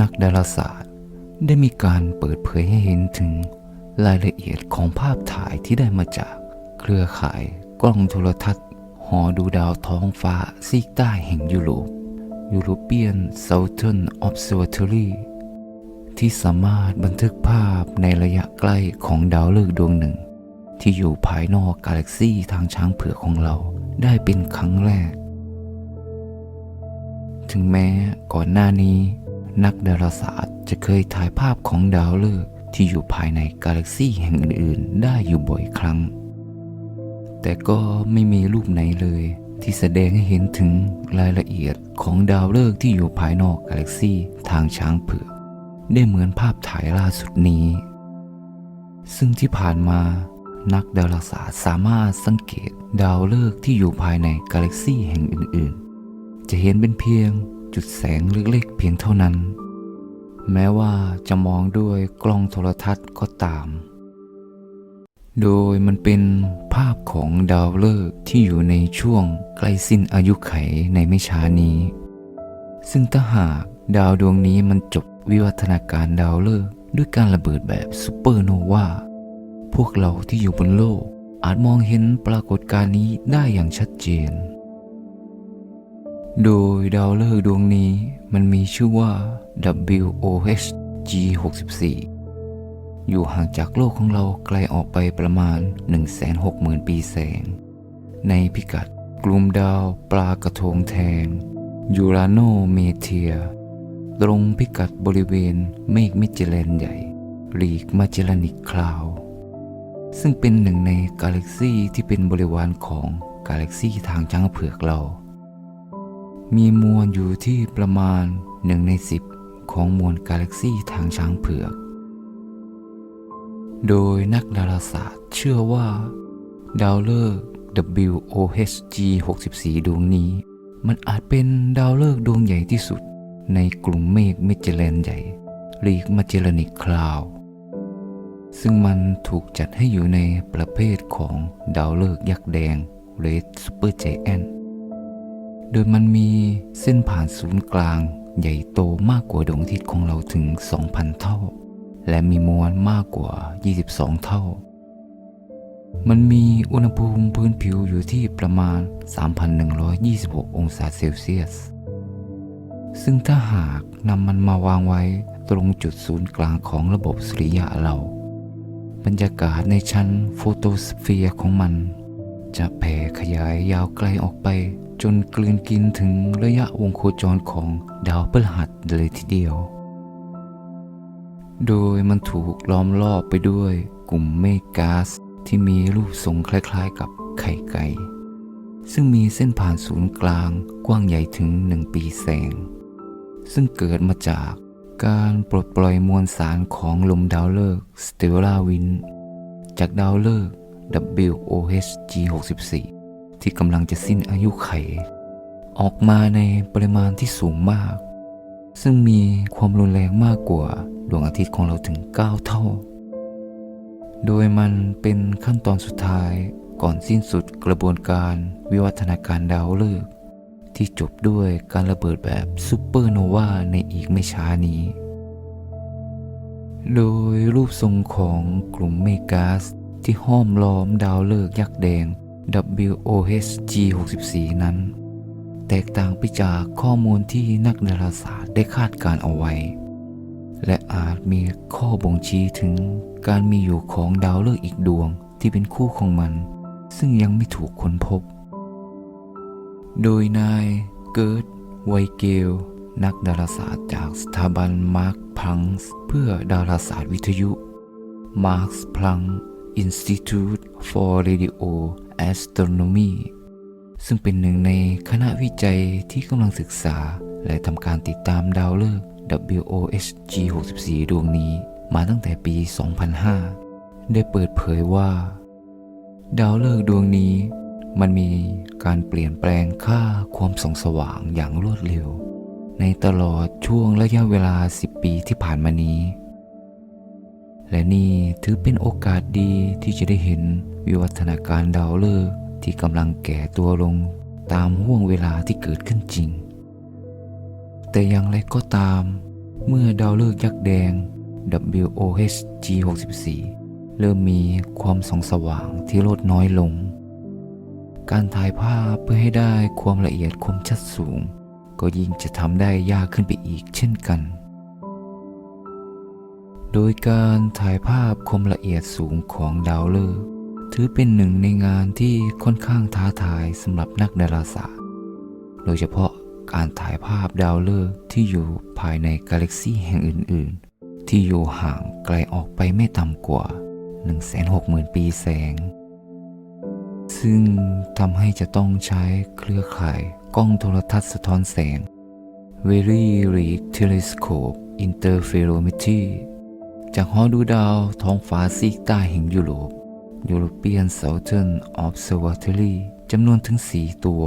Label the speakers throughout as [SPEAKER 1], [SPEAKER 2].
[SPEAKER 1] นักดาราศาสตร์ได้มีการเปิดเผยให้เห็นถึงรายละเอียดของภาพถ่ายที่ได้มาจากเครือข่ายกล้องโทรทัศน์ หอดูดาวท้องฟ้าซีกใต้แห่งยุโรป European Southern Observatory ที่สามารถบันทึกภาพในระยะใกล้ของดาวฤกษ์ดวงหนึ่ง ที่อยู่ภายนอกกาแล็กซีทางช้างเผือกของเราได้เป็นครั้งแรก ถึงแม้ก่อนหน้านี้ นักดาราศาสตร์จะเคยถ่ายภาพของดาวฤกษ์ที่อยู่ภายในกาแล็กซีแห่งอื่นๆ ได้อยู่บ่อยครั้ง แต่ก็ไม่มีรูปไหนเลย ที่แสดงให้เห็นถึงรายละเอียดของดาวฤกษ์ที่อยู่ภายนอกกาแล็กซีทางช้างเผือกได้เหมือนภาพถ่ายล่าสุดนี้ ซึ่งที่ผ่านมานักดาราศาสตร์สามารถสังเกตดาวฤกษ์ที่อยู่ภายในกาแล็กซีแห่งอื่นๆ จะเห็นเป็นเพียง จุดแสงเล็กๆเพียงเท่านั้น แม้ว่าจะมองด้วยกล้องโทรทัศน์ก็ตาม โดยมันเป็นภาพของดาวฤกษ์ที่อยู่ในช่วงใกล้สิ้นอายุไขในไม่ช้านี้ ซึ่งถ้าหากดาวดวงนี้มันจบวิวัฒนาการดาวฤกษ์ด้วยการระเบิดแบบซูเปอร์โนวาพวกเราที่อยู่บนโลกอาจมองเห็นปรากฏการณ์นี้ได้อย่างชัดเจน โดยดาวฤกษ์ดวงนี้มันมีชื่อว่า WOH G64 อยู่ห่างจากโลกของเราไกลออกไปประมาณ 160,000 ปีแสง ในพิกัดกลุ่มดาวปลากระทงแทงยูราโนเมเทีย ตรงพิกัดบริเวณเมฆมิจิเลนใหญ่ลีกมาเจลานิกคลาว ซึ่งเป็นหนึ่งในกาแล็กซีที่เป็นบริวารของกาแล็กซีทางช้างเผือกเรา มีมวลอยู่ที่ประมาณหนึ่งในสิบของมวลกาแล็กซีทางช้างเผือก โดยนักดาราศาสตร์เชื่อว่า ดาวฤกษ์ WOHG 64 ดวงนี้ มันอาจเป็นดาวฤกษ์ดวงใหญ่ที่สุด ในกลุ่มเมฆเมจเลนใหญ่ลีกมาเจลนิกคลาว ซึ่งมันถูกจัดให้อยู่ในประเภทของดาวฤกษ์ยักษ์แดง Red Super Giant โดยมันมีเส้นผ่านศูนย์กลางใหญ่โตมากกว่าดวงอาทิตย์ของเราถึง 2,000 เท่า และมีมวลมากกว่า 22 เท่า มันมีอุณหภูมิพื้นผิวอยู่ที่ประมาณ 3,126 องศาเซลเซียส ซึ่งถ้าหากนำมันมาวางไว้ตรงจุดศูนย์กลางของระบบสุริยะเรา บรรยากาศในชั้นโฟโตสเฟียร์ของมัน จะแผ่ขยายยาวไกลออกไป จนกลืนกินถึงระยะวงโคจรของดาวพฤหัสเลยทีเดียว โดยมันถูกล้อมรอบไปด้วยกลุ่มเมฆก๊าซที่มีรูปทรงคล้ายๆกับไข่ไก่ ซึ่งมีเส้นผ่านศูนย์กลางกว้างใหญ่ถึงหนึ่งปีแสง ซึ่งเกิดมาจากการปลดปล่อยมวลสารของลมดาวฤกษ์สเตลลาวิน จากดาวฤกษ์ WOH G64 ที่กำลังจะสิ้นอายุไข ออกมาในปริมาณที่สูงมาก ซึ่งมีความรุนแรงมากกว่าดวงอาทิตย์ของเราถึง 9 เท่า โดยมันเป็นขั้นตอนสุดท้ายก่อนสิ้นสุดกระบวนการวิวัฒนาการดาวฤกษ์ที่จบด้วยการระเบิดแบบซูเปอร์โนวาในอีกไม่ช้านี้ โดยรูปทรงของกลุ่มเมก๊าซ ที่ห้อมล้อมดาวฤกษ์ยักษ์แดง WOH G64 นั้น แตกต่างไปจากข้อมูลที่นักดาราศาสตร์ได้คาดการเอาไว้ และอาจมีข้อบ่งชี้ถึงการมีอยู่ของดาวฤกษ์อีกดวงที่เป็นคู่ของมัน ซึ่งยังไม่ถูกค้นพบ โดยนายเกิร์ตไวเกล นักดาราศาสตร์จากสถาบันมาร์คพลังส์เพื่อดาราศาสตร์วิทยุ Max Planck Institute for Radio Astronomy ซึ่งเป็นหนึ่งในคณะวิจัยที่กำลังศึกษา และทำการติดตามดาวฤกษ์ WOH G64 ดวงนี้มาตั้งแต่ปี 2005 ได้เปิดเผยว่า ดาวฤกษ์ดวงนี้ มันมีการเปลี่ยนแปลงค่าความส่องสว่างอย่างรวดเร็ว ในตลอดช่วงระยะเวลา 10 ปีที่ผ่านมานี้ และนี่ถือเป็นโอกาสดีที่จะได้เห็นวิวัฒนาการดาวฤกษ์ที่กำลังแก่ตัวลงตามห่วงเวลาที่เกิดขึ้นจริง แต่อย่างไรก็ตาม เมื่อดาวฤกษ์ยักษ์แดง WOHG 64เริ่มมีความส่องสว่างที่ลดน้อยลง การถ่ายภาพเพื่อให้ได้ความละเอียดคมชัดสูง ก็ยิ่งจะทำได้ยากขึ้นไปอีกเช่นกัน โดยการถ่ายภาพคมละเอียดสูงของดาวฤกษ์ถือเป็นหนึ่งในงานที่ค่อนข้างท้าทายสำหรับนักดาราศาสตร์ โดยเฉพาะการถ่ายภาพดาวฤกษ์ที่อยู่ภายในกาแล็กซีแห่งอื่น ๆ ที่อยู่ห่างไกลออกไปไม่ต่ำกว่า 160,000 ปีแสง ซึ่งทำให้จะต้องใช้เครือข่ายกล้องโทรทัศน์สะท้อนแสง Very Rig Telescope Interferometry จากหอดูดาวท้องฟ้าซีกใต้แห่งยุโรป European Southern Observatory จำนวนถึง 4 ตัว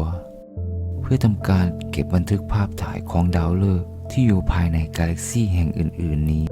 [SPEAKER 1] เพื่อทำการเก็บบันทึกภาพถ่ายของดาวฤกษ์ที่อยู่ภายในกาแล็กซีแห่งอื่น ๆ นี้